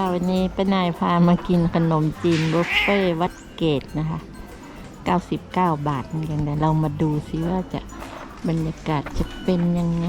ค่ะวันนี้ป้านายพามากินขนมจีนบุฟเฟ่ต์วัดเกตนะคะ 99 บาทเหมือนกันแต่เรามาดูซิว่าจะบรรยากาศจะเป็นยังไง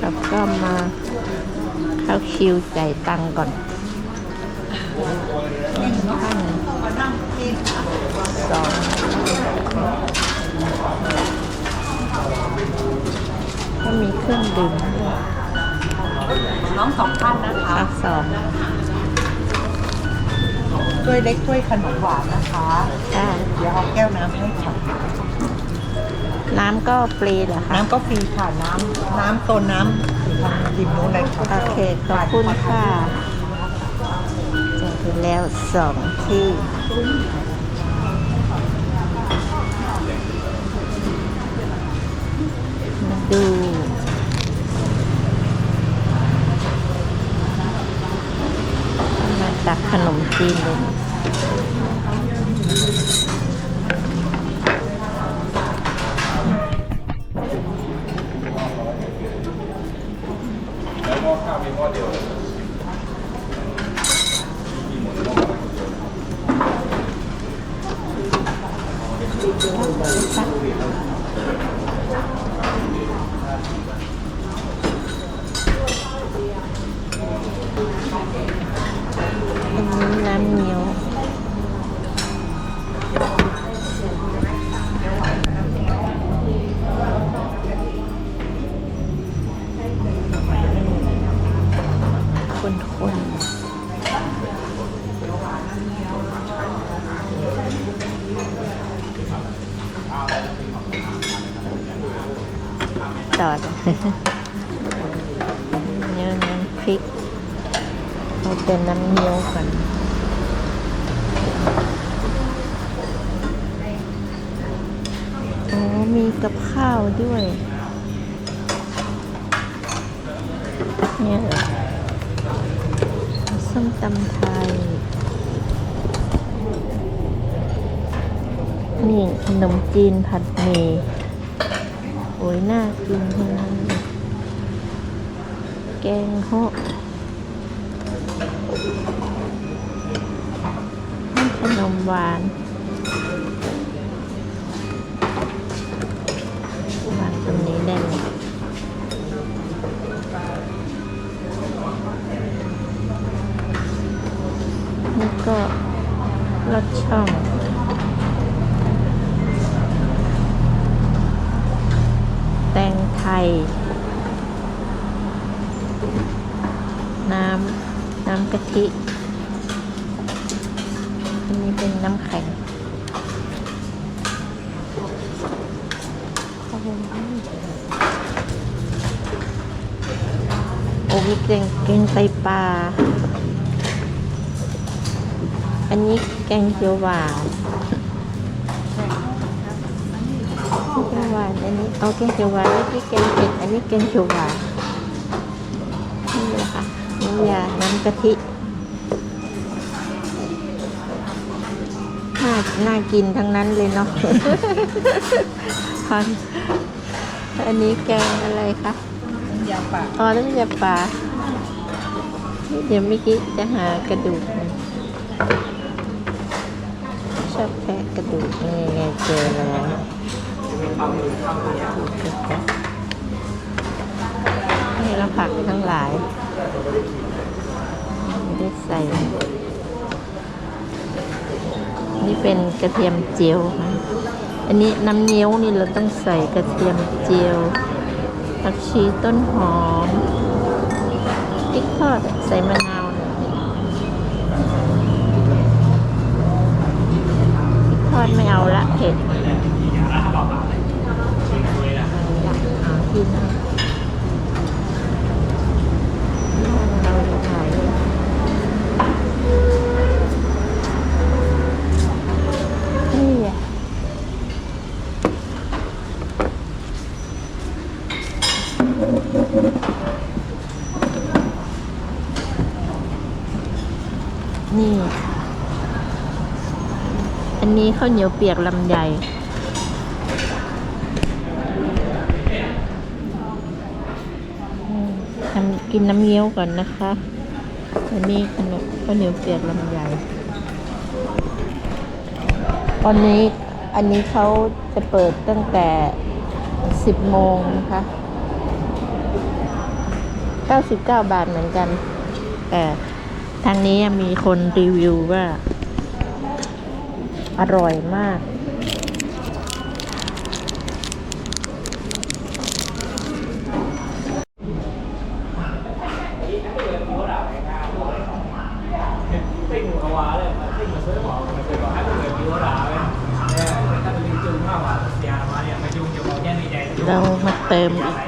แล้วก็มาเข้าคิวจ่ายตังก่อนท่านสองก็ มีเครื่องดื่มด้วยน้องสองท่านนะคะอะสองถ้วยเล็กถ้วยขนมหวานนะคะค่ะเดี๋ยวเอาแก้วน้ำให้ค่ะ น้ำก็ฟรีเหรอคะ น้ำก็ฟรีค่ะ น้ำน้ำโซนน้ำอยู่ทางริมนู้นเลยค่ะโอเค ขอบคุณค่ะจ่ายไปแล้วสองที่มาดู มาตัก ขนมจี กับข้าวด้วย เนี่ยส้มตำไทย นี่ขนมจีนผัดหมี่โอ้ยน่ากินทั้งนั้นแกงฮอกขนมหวาน ก็ลอดช่องแตงไทย น้ำ น้ำกะทิ อันนี้เป็นน้ำแข็งโอ้โหโอ้มีแกงแกงไตปลา อันนี้แกงเขียวหวานแกงหวาน อันนี้เอาแกงเขียวหวานแล้วที่แกงเผ็ด อันนี้แกงเขียวหวาน นี่แหละค่ะ น้ำยา น้ำกะทิน่าน่ากินทั้งนั้นเลยเนาะพันอันนี้แกงอะไรคะน้ำยาป่าอ๋อน้ำยาปลาเดี๋ยวเมื่อกี้จะหากระดูก ชอบแคะกระดูกนี่ไงเจอแล้วนี่แล้วผักทั้งหลายไม่ได้ใส่ นี่เป็นกระเทียมเจียวค่ะอันนี้น้ำเงี้ยวนี่เราต้องใส่กระเทียมเจียวผักชีต้นหอมพริกทอดใส่มะนาวหน่ อยพริกทอดไม่เอาละเผ็ดเอากินเอาเราจะถ่ายรูป นี่ไงนี่ี้ข้าวเหนียวเปียกลำไยทำกินน้ำเงี้ยวก่อนนะคะอันนี้ขนมข้าวเหนียวเปียกลำไยตอนนี้อันนี้เขาจะเปิดตั้งแต่ 10 โมงนะคะ 99 บาทเหมือนกัน แต่ทางนี้มีคนรีวิวว่า อร่อยมาก เรามาเติมอีก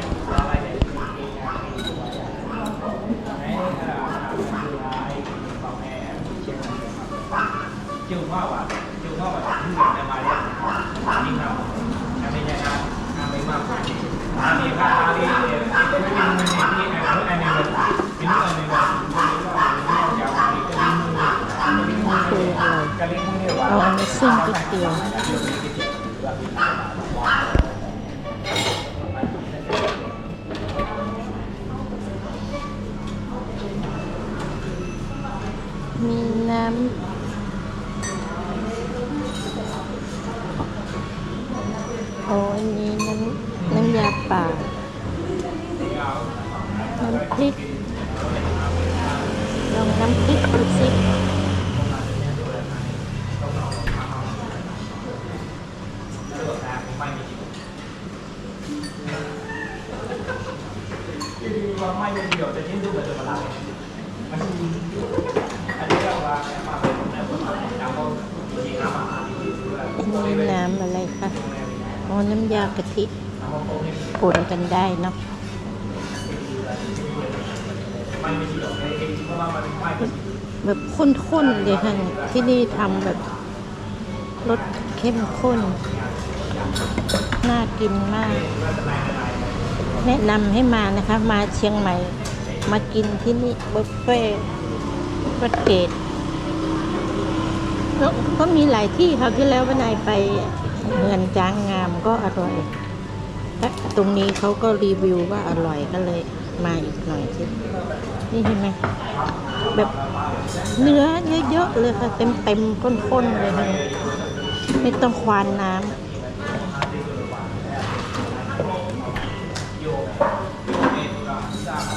มีน้ำโอ้อันนี้น้ำน้ำยาป่า น้ำพริก ลองน้ำพริกดูสิว่าไม่เดียวจะทิ้งดูเหมือนจะมาลาย นอันนี้เราว่ามาเป็นคนแบบคนมาจำก็จริงๆนะมาอันนี้น้ำอะไรคะอ๋อน้ำยากะทิปนกันได้เนาะเดียวในเองเพราะว่ามันไม่เป็นแบบข้นๆเลยค่ะที่นี่ทำแบบรสเข้มข้น น่ากินมาก แนะนำให้มานะคะ มาเชียงใหม่ มากินที่นี่บุฟเฟ่ วัดเกตแล้วก็มีหลายที่คราวที่แล้ววันนายไปเมืองจางงามก็อร่อยและตรงนี้เขาก็รีวิวว่าอร่อยก็เลยมาอีกหน่อยสินี่เห็นไหมแบบเนื้อเยอะๆเลยค่ะ เต็มๆข้นๆเลยค่ะไม่ต้องควานน้ำ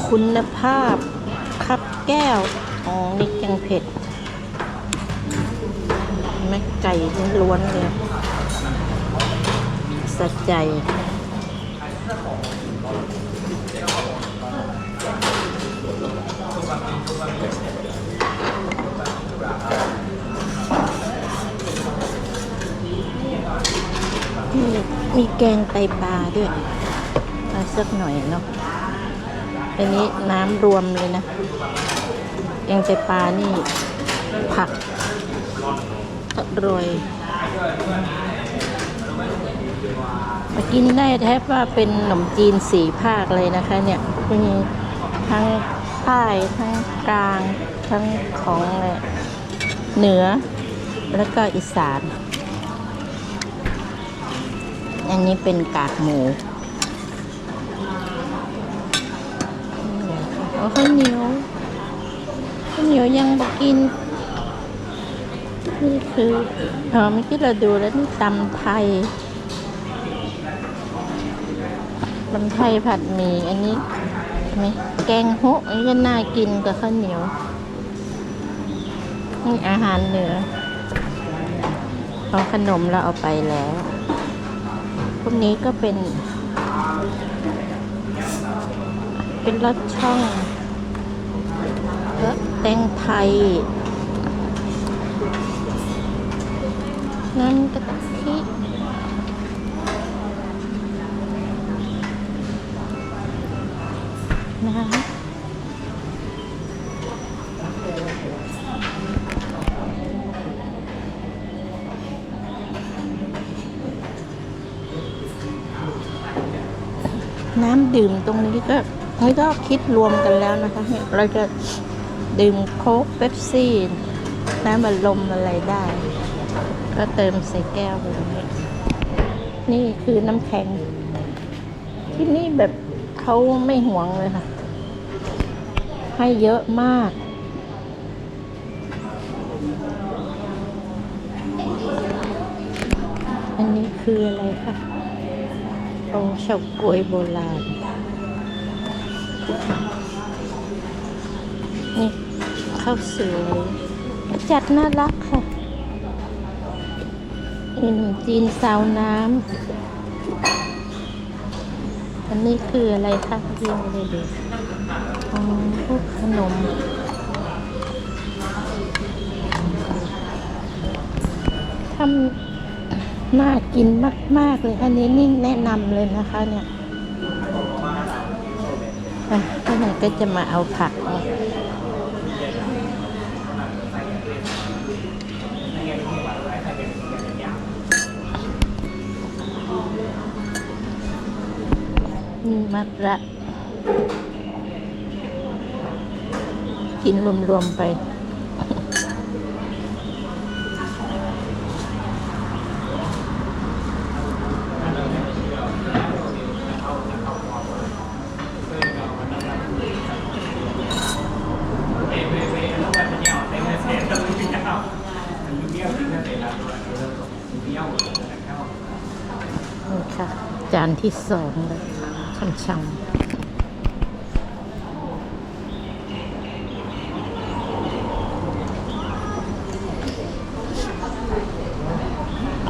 คุณภาพคับแก้ว อ๋อนี่แกงเผ็ดแม่ไก่ล้วนเลยสะใจมีมีแกงไตปลาด้วยมาสักหน่อยเนาะอันนี้น้ำรวมเลยนะ งไตปลานี่ ผักอร่อยกินได้แทบว่าเป็นขนมจีนสี่ภาคเลยนะคะเนี่ยมีทั้งใต้ทั้งกลางทั้งของเหนือ แล้วก็อีสาน อันนี้เป็นกากหมูเอาข้าวเหนียว ข้าวเหนียวยังบอกกิน นี่คือเออเมื่อกี้เราดูแล้วนี่ตำไทยตำไทยผัดหมี่อันนี้ไหมแกงฮกอันนี้ก็น่ากินกับข้าวเหนียวนี่อาหารเหนือเอาขนมเราเอาไปแล้ว พวกนี้ก็เป็น เป็นรสช่องรส แตงไทย น้ำกะทิน้ำน้ำดื่มตรงนี้ก็นี่ก็คิดรวมกันแล้วนะคะเนี่ยเราจะ ดื่มโค้กเป๊ปซี่น้ำมันลมอะไรได้ ก็เติมใส่แก้วแบบนี้ นี่คือน้ำแข็ง ที่นี่แบบเขาไม่หวงเลยค่ะ ให้เยอะมาก อันนี้คืออะไรคะโองเฉาก๊วยโบราณ นี่ ข้าวสวยจัดน่ารักค่ะขนมจีนซาวน้ำ อันนี้คืออะไรคะพี่ไม่ได้ดูอ๋อพวกขนมทำน่ากินมาก ๆ เลยอันนี้นี่แนะนำเลยนะคะเนี่ยอะก็ไหนก็จะมาเอาผัก นี่ยนี่มะระกินรวมๆไป นี่ค่ะ จานที่สองเลย ช่ำๆ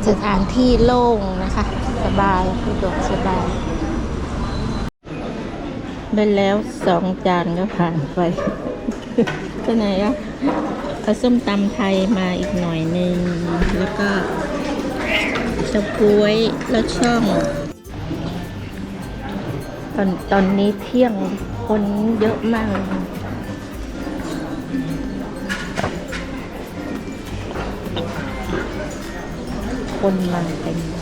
สถานที่โล่งนะคะ สบายสะดวกสบายไปแล้วสองจานก็ผ่านไปไปไหนอะเอาส้มตำไทยมาอีกหน่อยหนึง แล้วก็เฉาก๊วยแล้วช่อง ตอนตอนนี้เที่ยงคนเยอะมากเลยคนมาเต็ม